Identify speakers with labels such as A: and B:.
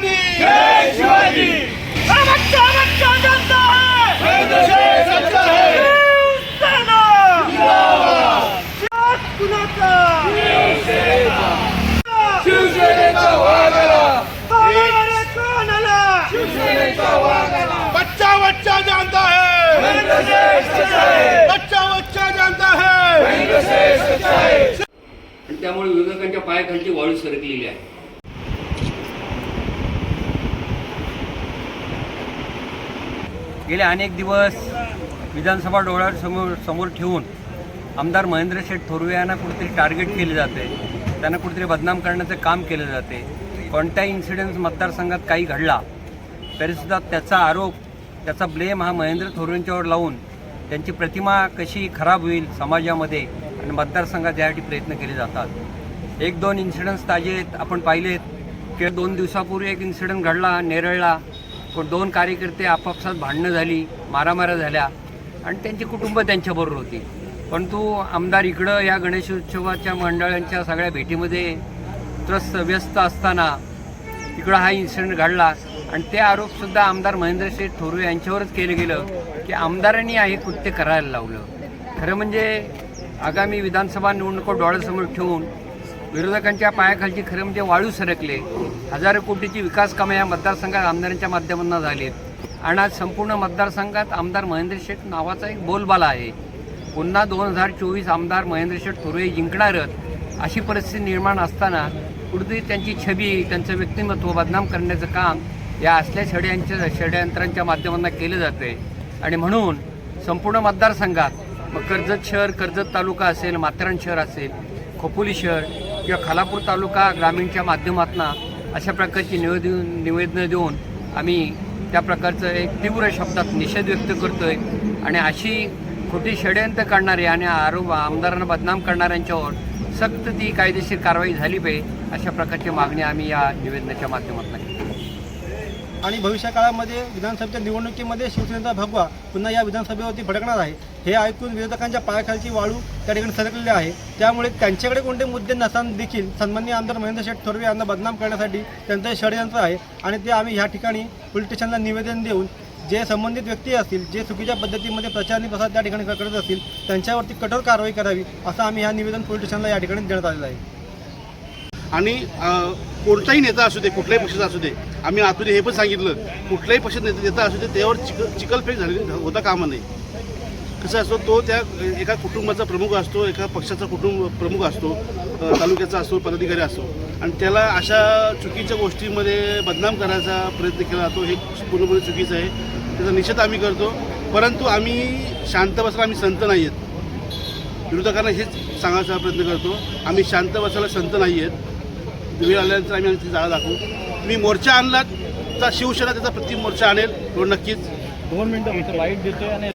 A: शिवाजी! जय शिवाजी! बच्चा बच्चा जनता है! सच्चा है! सेना जिंदाबाद! कुणाचा शिवसेनेचा वाघाला रे कोणाला शिवसेनेचा वाघाला बच्चा बच्चा जानता है! बच्चा बच्चा जानता है!
B: आणि त्यामुळे विरोधकांच्या पायाखालची वाळू सरकलेली आहे.
C: गेले अनेक दिवस विधानसभा डोळ्यासमोर समोर ठेवून आमदार महेंद्र शेठ थोरवे यांना कुठेतरी टार्गेट केले जाते. त्यांना कुठेतरी बदनाम करण्याचं काम केलं जाते. कोणत्याही इन्सिडेंट मतदारसंघात काही घडला तरीसुद्धा त्याचा आरोप त्याचा ब्लेम हा महेंद्र थोरवेंच्यावर लावून त्यांची प्रतिमा कशी खराब होईल समाजामध्ये आणि मतदारसंघात यासाठी प्रयत्न केले जातात. एक दोन इन्सिडन्स ताजे आहेत आपण पाहिलेत. की दोन दिवसापूर्वी एक इन्सिडंट घडला नेरळला. पण दोन कार्यकर्ते आपापसात भांडणं झाली मारामाऱ्या झाल्या आणि त्यांची कुटुंब त्यांच्याबरोबर होती. परंतु आमदार इकडं या गणेशोत्सवाच्या मंडळांच्या सगळ्या भेटीमध्ये त्रस्त व्यस्त असताना इकडं हा इन्सिडेंट घडला. आणि ते आरोपसुद्धा आमदार महेंद्र शेठ थोरवे यांच्यावरच केलं गेलं की आमदारांनी हे कृत्य करायला लावलं. खरं म्हणजे आगामी विधानसभा निवडणुका डोळ्यासमोर ठेवून विरोधकांच्या पायाखालची खरं म्हणजे वाळू सरकले. हजारो कोटीची विकास कामं या मतदारसंघात आमदारांच्या माध्यमातून झालीत. आणि आज संपूर्ण मतदारसंघात आमदार महेंद्र शेठ नावाचा एक बोलबाला आहे. पुन्हा दोन हजार चोवीस आमदार महेंद्र शेठ थोरवे जिंकणारच अशी परिस्थिती निर्माण असताना कुठेतरी त्यांची छबी त्यांचं व्यक्तिमत्व बदनाम करण्याचं काम या असल्या षड्यांच्या षड्यंत्रांच्या माध्यमातून केलं जाते. आणि म्हणून संपूर्ण मतदारसंघात मग कर्जत शहर कर्जत तालुका असेल माथेरान शहर असेल खोपोली शहर किंवा खालापूर तालुका ग्रामीणच्या माध्यमातून अशा प्रकारची निवेदन निवेदनं देऊन आम्ही त्या प्रकारचं एक तीव्र शब्दात निषेध व्यक्त करतो आहे आणि अशी खोटी षडयंत्र करणारे आणि आरोप आमदारांना बदनाम करणाऱ्यांच्यावर सक्त ती कायदेशीर कारवाई झाली पाहिजे अशा प्रकारची मागणी आम्ही या निवेदनाच्या माध्यमातून केली.
D: आणि भविष्य काळामध्ये विधानसभेच्या निवडणुकीमध्ये शिवसेनेचा भगवा पुन्हा या विधानसभेवरती भडकणार आहे. हे ऐकून विरोधकांच्या पायाखालची वाळू त्या ठिकाणी सरकलेली आहे. त्यामुळे त्यांच्याकडे कोणते मुद्दे नसताना देखील सन्माननीय आमदार महेंद्र शेठ थोरवे यांना बदनाम करण्यासाठी त्यांचं हे षडयंत्र आहे. आणि ते आम्ही ह्या ठिकाणी पोलीस स्टेशनला निवेदन देऊन जे संबंधित व्यक्ती असतील जे चुकीच्या पद्धतीमध्ये प्रचार आणि प्रसार त्या ठिकाणी करत असतील त्यांच्यावरती कठोर कारवाई करावी असं आम्ही ह्या निवेदन पोलीस स्टेशनला या ठिकाणी देण्यात आलेलं आहे.
E: आणि कोणताही नेता असू दे कुठल्याही पक्षाचा असू दे आम्ही आतुरी हे पण सांगितलं कुठल्याही पक्षाचा नेता नेता असू दे त्यावर चिक चिकलफेक झाली होता कामा नाही कसं असतो तो त्या एका कुटुंबाचा प्रमुख असतो एका पक्षाचा कुटुंब प्रमुख असतो तालुक्याचा असतो पदाधिकारी असतो. आणि त्याला अशा चुकीच्या गोष्टीमध्ये बदनाम करायचा प्रयत्न केला जातो हे पूर्णपणे चुकीचं आहे. त्याचा निषेध आम्ही करतो परंतु आम्ही शांत बसायला आम्ही संत नाही आहेत विरोधकांना हेच सांगायचा प्रयत्न करतो आम्ही शांत बसायला संत नाही आहेत आल्यानंतर आम्ही आमची जागा दाखवू. तुम्ही मोर्चा आणलात तर शिवसेना त्याचा प्रति मोर्चा आणेल. तो नक्कीच.
D: दोन मिनटं लाइट देतोय आणि